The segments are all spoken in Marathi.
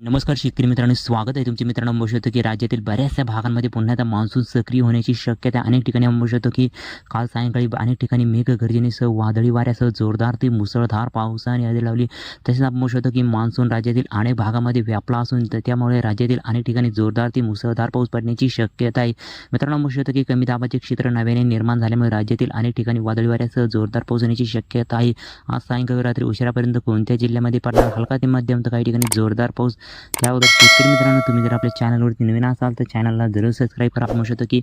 नमस्कार शेतकरी मित्रांनो स्वागत आहे तुमचे मित्रांनो. म्हणू शकतो की राज्यातील बऱ्याचशा भागांमध्ये पुन्हा एकदा मान्सून सक्रिय होण्याची शक्यता आहे अनेक ठिकाणी म्हणू शकतो की काल सायंकाळी अनेक ठिकाणी मेघगर्जनेसह वादळी वाऱ्यासह जोरदार ते मुसळधार पावसाने हजेरी लावली. तसेच आपण म्हणू शकतो की मान्सून राज्यातील अनेक भागामध्ये व्यापला असून त्यामुळे राज्यातील अनेक ठिकाणी जोरदार ते मुसळधार पाऊस पडण्याची शक्यता आहे. मित्रांनो म्हणू शकतो की कमी दाबाचे क्षेत्र नव्याने निर्माण झाल्यामुळे राज्यातील अनेक ठिकाणी वादळी वाऱ्यासह जोरदार पाऊस होण्याची शक्यता आहे. आज सायंकाळी रात्री उशिरापर्यंत कोणत्या जिल्ह्यामध्ये पडणार? हलका ते मध्यम तर काही ठिकाणी जोरदार पाऊस त्याबद्दल शेतकरी मित्रांनो तुम्ही जर आपल्या चॅनलवरती नवीन असाल तर चॅनलला जरूर सबस्क्राईब करा. म्हणू शकतो की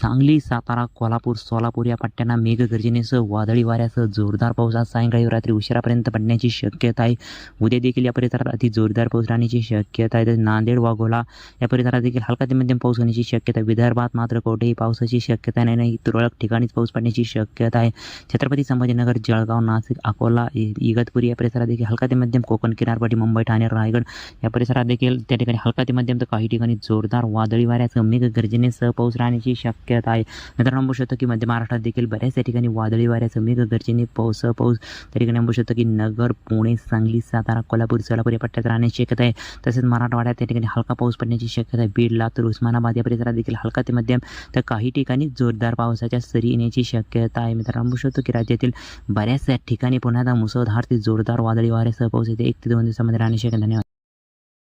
सांगली सातारा कोल्हापूर सोलापूर या पट्ट्यांना मेघगर्जनेसह वादळी वाऱ्यासह जोरदार पाऊस आज सायंकाळी रात्री उशिरापर्यंत पडण्याची शक्यता आहे. उद्या देखील या परिसरात अति जोरदार पाऊस राहण्याची शक्यता आहे. तर नांदेड वाघोला या परिसरात देखील हलका ते मध्यम पाऊस होण्याची शक्यता आहे. विदर्भात मात्र कोठेही पावसाची शक्यता नाही नाही. तुरळक ठिकाणीच पाऊस पडण्याची शक्यता आहे. छत्रपती संभाजीनगर जळगाव नाशिक अकोला इगतपुरी या परिसरात देखील हलका ते मध्यम कोकण किनारपट्टी मुंबई ठाणे रायगड या परिसरात देखील त्या ठिकाणी हलका ते मध्यम तर काही ठिकाणी जोरदार वादळी वाऱ्यासह मेघगर्जनेसह पाऊस राहण्याची शक्यता आहे. मित्रांनो म्हणू शकतो की मध्य महाराष्ट्रात देखील बऱ्याचशा ठिकाणी वादळी वाऱ्यासह मेघगर्जने पाऊस पाऊस. त्या ठिकाणी म्हणू शकतो की नगर पुणे सांगली सातारा कोल्हापूर सोलापूर या पट्ट्यात राहण्याची शक्यता आहे. तसेच मराठवाड्यात त्या ठिकाणी हलका पाऊस पडण्याची शक्यता आहे. बीड लातूर उस्मानाबाद या परिसरात देखील हलका ते मध्यम तर काही ठिकाणी जोरदार पावसाच्या सरी येण्याची शक्यता आहे. मित्रांनो म्हणू शकतो की राज्यातील बऱ्याचशा ठिकाणी पुन्हा मुसळधार ते जोरदार वादळी वाऱ्यासह पाऊस येते. एक ते दोन दिवसामध्ये राहण्याची शक्यता धन्यवाद.